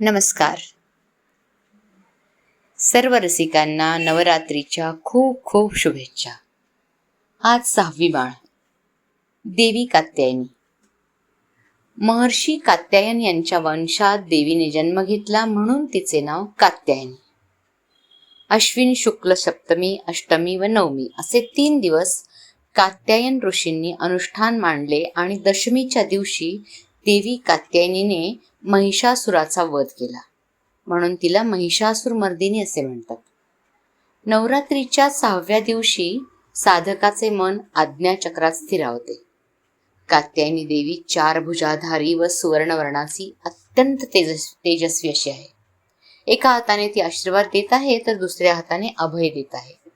नमस्कार. सर्व रसिकांना नवरात्रीच्या खूप खूप शुभेच्छा. आज सहावी बाळ. देवी कात्यायनी. महर्षी कात्यायन यांच्या वंशात देवीने जन्म घेतला म्हणून तिचे नाव कात्यायनी. अश्विन शुक्ल सप्तमी अष्टमी व नवमी असे तीन दिवस कात्यायन ऋषींनी अनुष्ठान मांडले आणि दशमीच्या दिवशी देवी कात्यायनीने महिषासुराचा वध केला. म्हणून तिला महिषासूर मर्दिनी असे म्हणतात. नवरात्रीच्या सहाव्या दिवशी साधकाचे मन आज्ञाचक्रात स्थिरावते. कात्यायनी देवी चार भुजाधारी व सुवर्णवर्णाची अत्यंत तेजस तेजस्वी अशी आहे. एका हाताने ती आशीर्वाद देत आहे तर दुसऱ्या हाताने अभय देत आहे.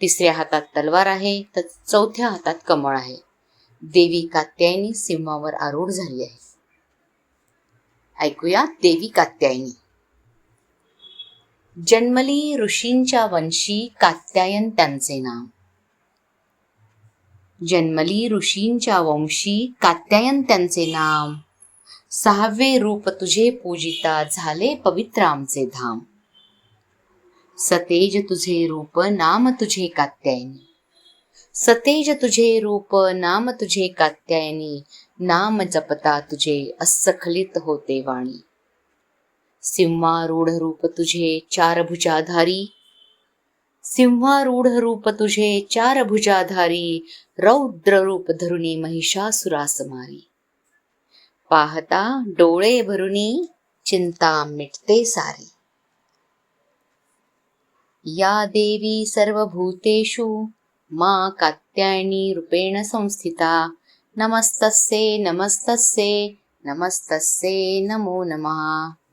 तिसऱ्या हातात तलवार आहे तर चौथ्या हातात कमळ आहे. देवी कात्यायनी सिंहावर आरूढ झाली आहे. ऐकूया देवी कात्यायनी जन्मली ऋषींच्या वंशी कात्यायन त्यांचे नाव. जन्मली ऋषींच्या वंशी कात्यायन त्यांचे नाम सहावे रूप तुझे पूजिता झाले पवित्र आमचे धाम. सतेज तुझे रूप नाम तुझे कात्यायनी. सतेज तुझे रूप नाम तुझे कात्यायनी नाम जपता तुझे अस्सखलित होते वाणी. सिंहारूढ रूप तुझे चार भुजाधारी सिंहारूढ रूप तुझे चार भुजाधारी रौद्र रूप धरुणी महिषासुरास मारी. पाहता डोळे भरुनी चिंता मिटते सारी. या देवी सर्वभूतेषु मा कात्यायनी रूपेण संस्थिता। नमस्तस्ये नमस्तस्ये नमस्तस्ये नमो नमः।